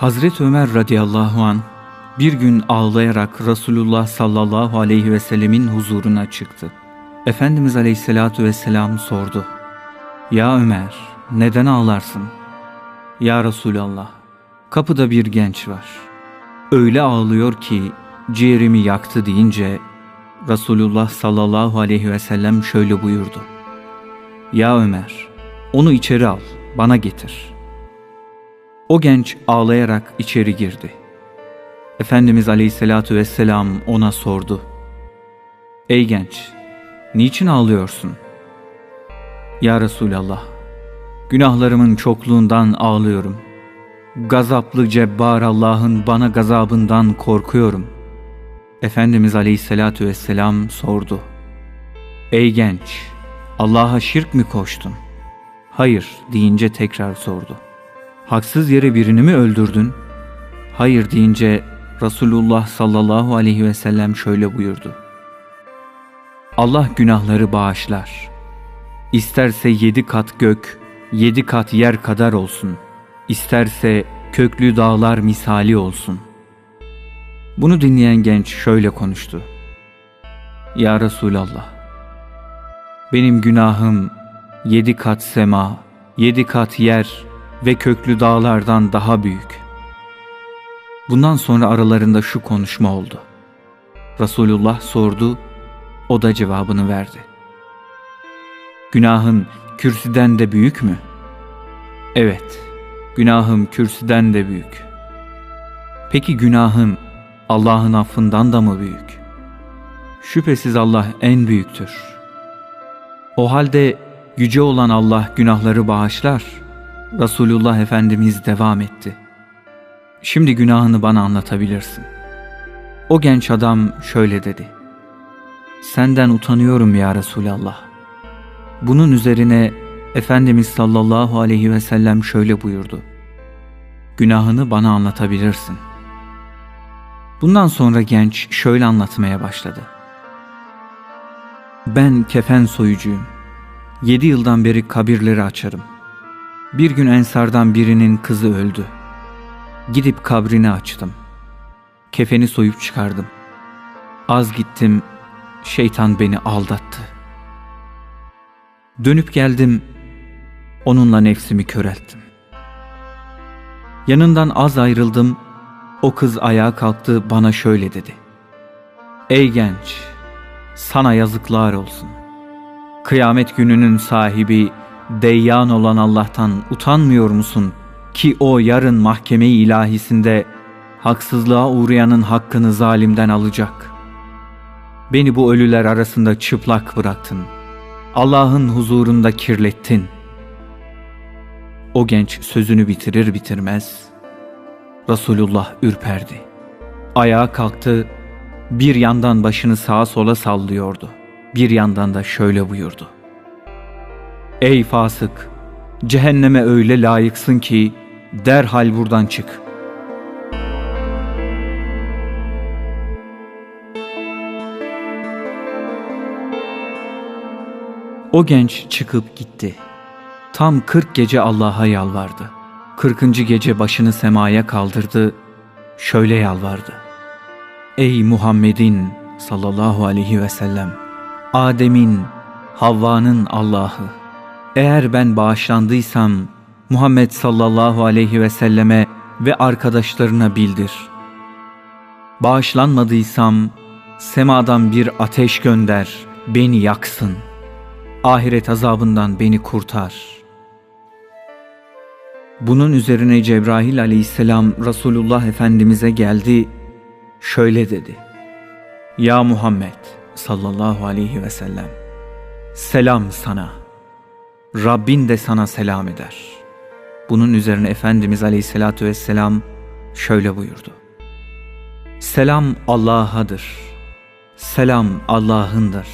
Hazreti Ömer radıyallahu an bir gün ağlayarak Resulullah sallallahu aleyhi ve sellemin huzuruna çıktı. Efendimiz aleyhissalatu vesselam sordu. Ya Ömer, neden ağlarsın? Ya Resulallah, kapıda bir genç var. Öyle ağlıyor ki ciğerimi yaktı deyince Resulullah sallallahu aleyhi ve sellem şöyle buyurdu. Ya Ömer, onu içeri al, bana getir. O genç ağlayarak içeri girdi. Efendimiz aleyhissalatu vesselam ona sordu. Ey genç, niçin ağlıyorsun? Ya Resulallah, günahlarımın çokluğundan ağlıyorum. Gazaplı cebbar Allah'ın bana gazabından korkuyorum. Efendimiz aleyhissalatu vesselam sordu. Ey genç, Allah'a şirk mi koştun? Hayır deyince tekrar sordu. Haksız yere birini mi öldürdün? Hayır deyince Resulullah sallallahu aleyhi ve sellem şöyle buyurdu. Allah günahları bağışlar. İsterse yedi kat gök, yedi kat yer kadar olsun. İsterse köklü dağlar misali olsun. Bunu dinleyen genç şöyle konuştu. Ya Resulallah, benim günahım yedi kat sema, yedi kat yer ve köklü dağlardan daha büyük. Bundan sonra aralarında şu konuşma oldu. Resulullah sordu, o da cevabını verdi. Günahın kürsüden de büyük mü? Evet, günahım kürsüden de büyük. Peki günahım Allah'ın affından da mı büyük? Şüphesiz Allah en büyüktür. O halde yüce olan Allah günahları bağışlar. Resulullah Efendimiz devam etti. Şimdi günahını bana anlatabilirsin. O genç adam şöyle dedi. Senden utanıyorum ya Resulallah. Bunun üzerine Efendimiz sallallahu aleyhi ve sellem şöyle buyurdu. Günahını bana anlatabilirsin. Bundan sonra genç şöyle anlatmaya başladı. Ben kefen soyucuyum. Yedi yıldan beri kabirleri açarım. Bir gün ensardan birinin kızı öldü. Gidip kabrini açtım. Kefeni soyup çıkardım. Az gittim, şeytan beni aldattı. Dönüp geldim, onunla nefsimi körelttim. Yanından az ayrıldım, o kız ayağa kalktı bana şöyle dedi. Ey genç, sana yazıklar olsun. Kıyamet gününün sahibi, deyyan olan Allah'tan utanmıyor musun ki o yarın mahkeme-i ilahisinde haksızlığa uğrayanın hakkını zalimden alacak. Beni bu ölüler arasında çıplak bıraktın. Allah'ın huzurunda kirlettin. O genç sözünü bitirir bitirmez Resulullah ürperdi. Ayağa kalktı, bir yandan başını sağa sola sallıyordu. Bir yandan da şöyle buyurdu. Ey fasık! Cehenneme öyle layıksın ki derhal buradan çık. O genç çıkıp gitti. Tam kırk gece Allah'a yalvardı. Kırkıncı gece başını semaya kaldırdı, şöyle yalvardı. Ey Muhammed'in sallallahu aleyhi ve sellem, Adem'in, Havva'nın Allah'ı, eğer ben bağışlandıysam Muhammed sallallahu aleyhi ve selleme ve arkadaşlarına bildir. Bağışlanmadıysam semadan bir ateş gönder, beni yaksın. Ahiret azabından beni kurtar.'' Bunun üzerine Cebrail aleyhisselam Resulullah Efendimiz'e geldi, şöyle dedi. Ya Muhammed sallallahu aleyhi ve sellem, selam sana. Rabbin de sana selam eder. Bunun üzerine Efendimiz aleyhissalatü vesselam şöyle buyurdu. Selam Allah'adır. Selam Allah'ındır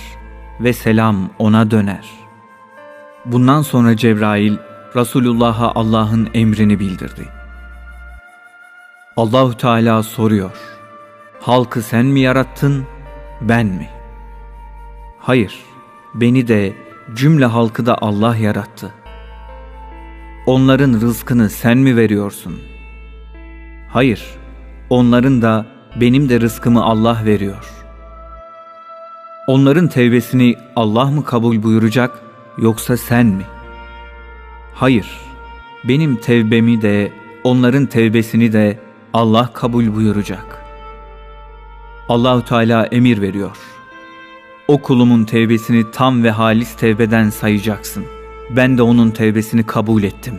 ve selam ona döner. Bundan sonra Cebrail Resulullah'a Allah'ın emrini bildirdi. Allahu Teala soruyor. Halkı sen mi yarattın, ben mi? Hayır, beni de cümle halkı da Allah yarattı. Onların rızkını sen mi veriyorsun? Hayır, onların da benim de rızkımı Allah veriyor. Onların tevbesini Allah mı kabul buyuracak yoksa sen mi? Hayır, benim tevbemi de onların tevbesini de Allah kabul buyuracak. Allahü Teala emir veriyor. O kulumun tevbesini tam ve halis tevbeden sayacaksın. Ben de onun tevbesini kabul ettim.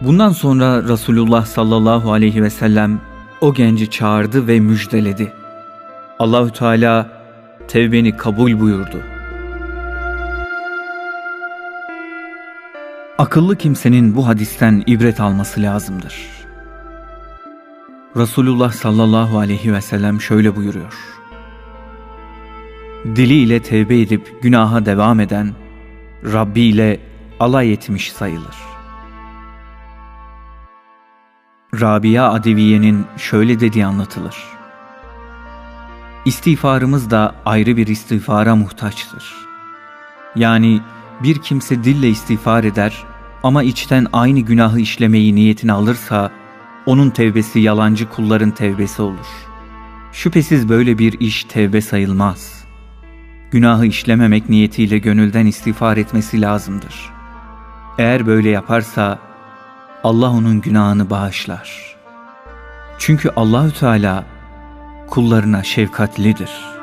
Bundan sonra Resulullah sallallahu aleyhi ve sellem o genci çağırdı ve müjdeledi. Allahü Teala tevbeni kabul buyurdu. Akıllı kimsenin bu hadisten ibret alması lazımdır. Resulullah sallallahu aleyhi ve sellem şöyle buyuruyor. Diliyle tevbe edip günaha devam eden, Rabbi ile alay etmiş sayılır. Rabia Adeviye'nin şöyle dediği anlatılır. İstiğfarımız da ayrı bir istiğfara muhtaçtır. Yani bir kimse dille istiğfar eder ama içten aynı günahı işlemeyi niyetine alırsa onun tevbesi yalancı kulların tevbesi olur. Şüphesiz böyle bir iş tevbe sayılmaz. Günahı işlememek niyetiyle gönülden istiğfar etmesi lazımdır. Eğer böyle yaparsa Allah onun günahını bağışlar. Çünkü Allahü Teala kullarına şefkatlidir.''